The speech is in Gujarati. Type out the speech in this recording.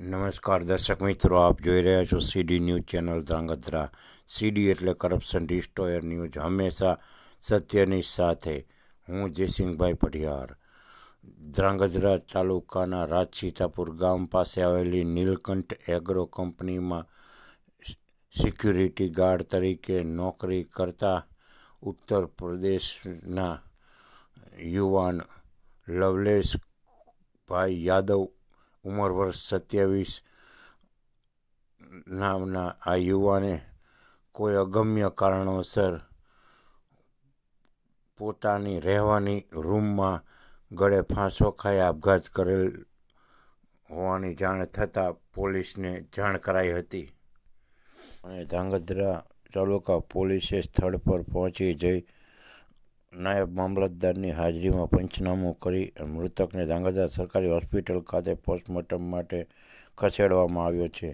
નમસ્કાર દર્શક મિત્રો, આપ જોઈ રહ્યા છો CD news channel Dhrangadhra. CD એટલે કરપ્શન ડિસ્ટોયર ન્યૂઝ, હંમેશા સત્યની સાથે. હું જયસિંહભાઈ પઢિયાર. ધ્રાંગધ્રા તાલુકાના રાજસીતાપુર ગામ પાસે આવેલી નીલકંઠ એગ્રો કંપનીમાં સિક્યુરિટી ગાર્ડ તરીકે નોકરી કરતા ઉત્તર પ્રદેશના યુવાન લવલેશભાઈ યાદવ ઉંમર વર્ષ સત્યાવીસ નામના આ યુવાને કોઈ અગમ્ય કારણોસર પોતાની રહેવાની રૂમમાં ગળે ફાંસો ખાઈ આપઘાત કરેલ હોવાની જાણ થતાં પોલીસને જાણ કરાઈ હતી. અને ધાંગધ્રા તાલુકા પોલીસે સ્થળ પર પહોંચી જઈ નાયબ મામલતદારની હાજરીમાં પંચનામું કરી મૃતકને ધાંગધ્રા સરકારી હોસ્પિટલ ખાતે પોસ્ટમોર્ટમ માટે ખસેડવામાં આવ્યો છે.